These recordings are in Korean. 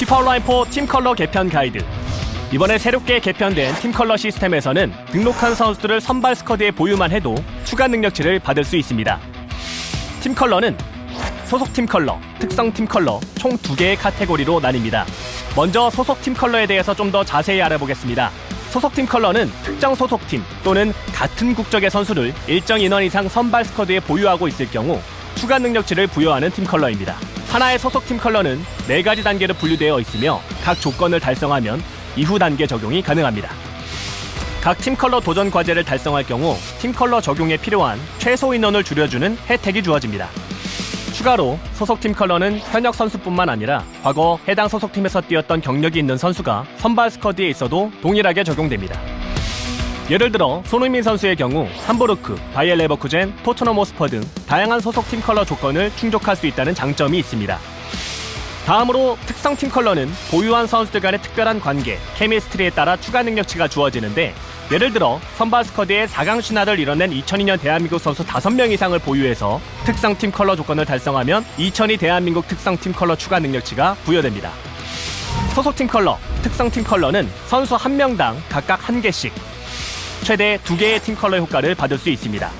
피파 온라인 4 팀 컬러 개편 가이드 이번에 새롭게 개편된 팀 컬러 시스템에서는 등록한 선수들을 선발 스쿼드에 보유만 해도 추가 능력치를 받을 수 있습니다. 팀 컬러는 소속 팀 컬러, 특성 팀 컬러 총 두 개의 카테고리로 나뉩니다. 먼저 소속 팀 컬러에 대해서 좀 더 자세히 알아보겠습니다. 소속 팀 컬러는 특정 소속팀 또는 같은 국적의 선수를 일정 인원 이상 선발 스쿼드에 보유하고 있을 경우 추가 능력치를 부여하는 팀 컬러입니다. 하나의 소속 팀 컬러는 네 가지 단계로 분류되어 있으며 각 조건을 달성하면 이후 단계 적용이 가능합니다. 각 팀 컬러 도전 과제를 달성할 경우 팀 컬러 적용에 필요한 최소 인원을 줄여주는 혜택이 주어집니다. 추가로 소속팀 컬러는 현역 선수뿐만 아니라 과거 해당 소속팀에서 뛰었던 경력이 있는 선수가 선발 스쿼드에 있어도 동일하게 적용됩니다. 예를 들어 손흥민 선수의 경우 함부르크, 바이엘 레버쿠젠, 토트넘 호스퍼 등 다양한 소속팀 컬러 조건을 충족할 수 있다는 장점이 있습니다. 다음으로 특성 팀 컬러는 보유한 선수들 간의 특별한 관계, 케미스트리에 따라 추가 능력치가 주어지는데 예를 들어 선발 스쿼드에 4강 신화를 이뤄낸 2002년 대한민국 선수 5명 이상을 보유해서 특성 팀 컬러 조건을 달성하면 2002 대한민국 특성 팀 컬러 추가 능력치가 부여됩니다. 소속 팀 컬러, 특성 팀 컬러는 선수 한 명당 각각 한 개씩 최대 두 개의 팀 컬러 효과를 받을 수 있습니다.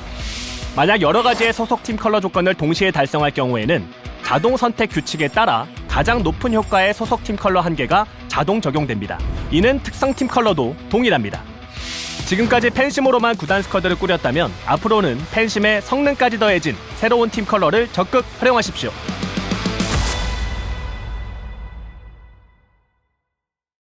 만약 여러 가지의 소속 팀 컬러 조건을 동시에 달성할 경우에는 자동 선택 규칙에 따라 가장 높은 효과의 소속 팀 컬러 한 개가 자동 적용됩니다. 이는 특성 팀 컬러도 동일합니다. 지금까지 팬심으로만 구단 스쿼드를 꾸렸다면 앞으로는 팬심에 성능까지 더해진 새로운 팀 컬러를 적극 활용하십시오.